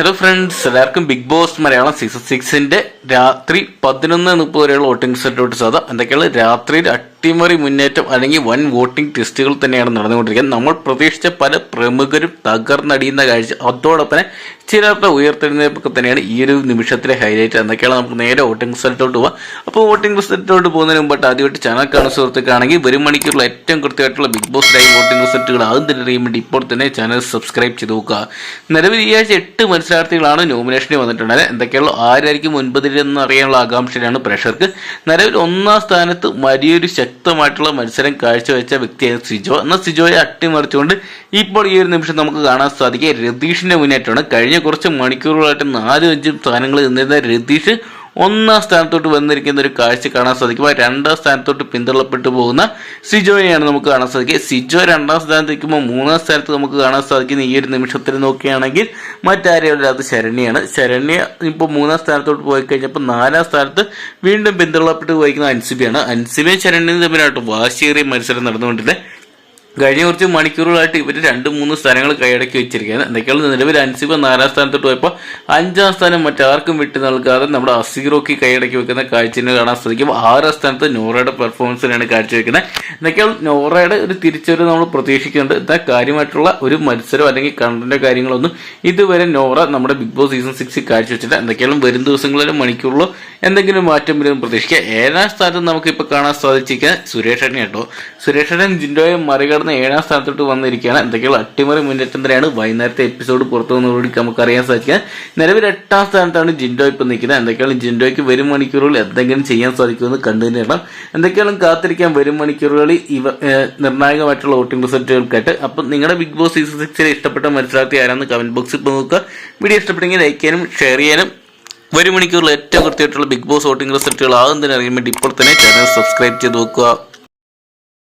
Hello friends എല്ലാവർക്കും big Boss Malayalam season സിക്സിന്റെ രാത്രി പതിനൊന്ന് മുപ്പത് വരെയുള്ള വോട്ടിംഗ് റിസൾട്ട് സാധാ. എന്തൊക്കെയാണ്? രാത്രിയിൽ അട്ടിമറി മുന്നേറ്റം അല്ലെങ്കിൽ വൻ വോട്ടിംഗ് ടെസ്റ്റുകൾ തന്നെയാണ് നടന്നുകൊണ്ടിരിക്കുന്നത്. നമ്മൾ പ്രതീക്ഷിച്ച പല പ്രമുഖരും തകർന്നടിയുന്ന കാഴ്ച. അതോടൊപ്പം തന്നെ ചിലരുടെ ഉയർത്തെഴുന്നേൽപ്പൊക്കെ തന്നെയാണ് ഈ ഒരു നിമിഷത്തിലെ ഹൈലൈറ്റ് എന്നൊക്കെയാണ് നമുക്ക് നേരെ വോട്ടിംഗ് റിസൾട്ടോട്ട് പോവാം. അപ്പോൾ വോട്ടിംഗ് റിസൾട്ടോട്ട് പോകുന്നതിന് മുമ്പായിട്ട് ആദ്യമായിട്ട് ചാനൽ കാണുന്ന സുഹൃത്തുക്കാണെങ്കിൽ വരും മണിക്കൂറിൽ ഏറ്റവും കൃത്യമായിട്ടുള്ള ബിഗ് ബോസ് ലൈവ് വോട്ടിംഗ് റിസൾട്ടുകൾ ആദ്യം തന്നെ അറിയാൻ വേണ്ടി ഇപ്പോൾ തന്നെ ചാനൽ സബ്സ്ക്രൈബ് ചെയ്ത് നോക്കുക. നിലവിൽ ഈ ആഴ്ച എട്ട് മത്സരാർത്ഥികളാണ് നോമിനേഷനിൽ വന്നിട്ടുള്ളത് എന്തൊക്കെയുള്ള ആരായിരിക്കും ഒൻപതിലെന്ന് അറിയാനുള്ള ആകാംക്ഷയിലാണ് പ്രഷർക്ക് നിലവിൽ ഒന്നാം സ്ഥാനത്ത് വലിയൊരു ശക്തമായിട്ടുള്ള മത്സരം കാഴ്ചവെച്ച വ്യക്തിയായ സിജോ. എന്നാൽ സിജോയെ അട്ടിമറിച്ചുകൊണ്ട് ഇപ്പോൾ ഈ ഒരു നിമിഷം നമുക്ക് കാണാൻ സാധിക്കുക. രതീഷിന്റെ മുന്നേറ്റമാണ്. കഴിഞ്ഞ കുറച്ച് മണിക്കൂറുകളായിട്ട് നാലും അഞ്ചും സ്ഥാനങ്ങളിൽ നിന്നിരുന്ന രതീഷ് ഒന്നാം സ്ഥാനത്തോട്ട് വന്നിരിക്കുന്ന ഒരു കാഴ്ച കാണാൻ സാധിക്കും. രണ്ടാം സ്ഥാനത്തോട്ട് പിന്തള്ളപ്പെട്ടു പോകുന്ന സിജോയെയാണ് നമുക്ക് കാണാൻ സാധിക്കുക. സിജോ രണ്ടാം സ്ഥാനത്ത് നിൽക്കുമ്പോൾ മൂന്നാം സ്ഥാനത്ത് നമുക്ക് കാണാൻ സാധിക്കുന്ന ഈ ഒരു നിമിഷത്തിൽ നോക്കുകയാണെങ്കിൽ മറ്റാരെയല്ലാത്ത ശരണ്യാണ്. ശരണ്യ ഇപ്പോൾ മൂന്നാം സ്ഥാനത്തോട്ട് പോയി കഴിഞ്ഞപ്പോൾ നാലാം സ്ഥാനത്ത് വീണ്ടും പിന്തള്ളപ്പെട്ട് പോയിരിക്കുന്ന അൻസിബിയാണ്. അൻസിബയും ശരണ്യയും തമ്മിലായിട്ട് വാശിയേറിയ മത്സരം നടന്നുകൊണ്ടിരുന്നത്. കഴിഞ്ഞ കുറച്ച് മണിക്കൂറുകളായിട്ട് ഇവർ രണ്ട് മൂന്ന് സ്ഥാനങ്ങൾ കൈയടക്കി വെച്ചിരിക്കുകയാണ്. എന്തൊക്കെയാണ് നിലവിൽ അൻസിബ നാലാം സ്ഥാനത്തോട്ട് പോയപ്പോൾ അഞ്ചാം സ്ഥാനം മറ്റാർക്കും വിട്ടു നൽകാതെ നമ്മുടെ അസീറോക്ക് കൈയടക്കി വെക്കുന്ന കാഴ്ചനെ കാണാൻ സാധിക്കും. ആറാം സ്ഥാനത്ത് നോറയുടെ പെർഫോമൻസിനാണ് കാഴ്ചവെക്കുന്നത്. എന്തൊക്കെയാണ് നോറയുടെ ഒരു തിരിച്ചൊരു നമ്മൾ പ്രതീക്ഷിക്കുന്നുണ്ട്. എന്നാൽ കാര്യമായിട്ടുള്ള ഒരു മത്സരം അല്ലെങ്കിൽ കണ്ടന്റ് കാര്യങ്ങളൊന്നും ഇതുവരെ നോറ നമ്മുടെ ബിഗ് ബോസ് സീസൺ സിക്സിൽ കാഴ്ചവെച്ചിട്ട് എന്തൊക്കെയാണ് വരും ദിവസങ്ങളിലും മണിക്കൂറിലോ എന്തെങ്കിലും മാറ്റം വരും പ്രതീക്ഷിക്കുക. ഏഴാം സ്ഥാനത്ത് നമുക്കിപ്പോൾ കാണാൻ സാധിച്ചിരിക്കുക സുരേഷ് ഏട്ടനെ കേട്ടോ. സുരേഷ് ജിൻഡോയെ ജിൻഡോയെ മറികടന്ന് ഏഴാം സ്ഥാനത്തോട്ട് വന്നിരിക്കുകയാണ്. എന്തൊക്കെയുള്ള അട്ടിമറി മുന്നേറ്റം തന്നെയാണ് വൈകുന്നേരത്തെ എപ്പിസോഡ് പുറത്തു വന്നതോടുകൂടി നമുക്കറിയാൻ സാധിക്കുക. നിലവിൽ എട്ടാം സ്ഥാനത്താണ് ജിൻഡോ ഇപ്പം നിൽക്കുന്നത്. എന്തൊക്കെയാണ് ജിൻഡോയ്ക്ക് വരും മണിക്കൂറുകളിൽ എന്തെങ്കിലും ചെയ്യാൻ സാധിക്കുമെന്ന് കണ്ടുതന്നെയാണ് എന്തൊക്കെയാണ് കാത്തിരിക്കാൻ വരും മണിക്കൂറുകളിൽ ഇവ നിർണായകമായിട്ടുള്ള വോട്ടിംഗ് റിസൾട്ടുകൾക്കായിട്ട്. അപ്പം നിങ്ങളുടെ ബിഗ് ബോസ് സീസൺ സിക്സിൽ ഇഷ്ടപ്പെട്ട മത്സരാർത്ഥി ആരാന്ന് കമന്റ് ബോക്സിൽ നോക്കുക. വീഡിയോ ഇഷ്ടപ്പെട്ടെങ്കിൽ ലൈക്ക് ചെയ്യാനും ഷെയർ ചെയ്യാനും. വരും മണിക്കൂറിൽ ഏറ്റവും കൃത്യമായിട്ടുള്ള ബിഗ് ബോസ് വോട്ടിംഗ് റിസൾട്ടുകൾ ആകും തന്നെ അറിയാൻ വേണ്ടി ഇപ്പോൾ തന്നെ ചാനൽ സബ്സ്ക്രൈബ് ചെയ്ത് നോക്കുക.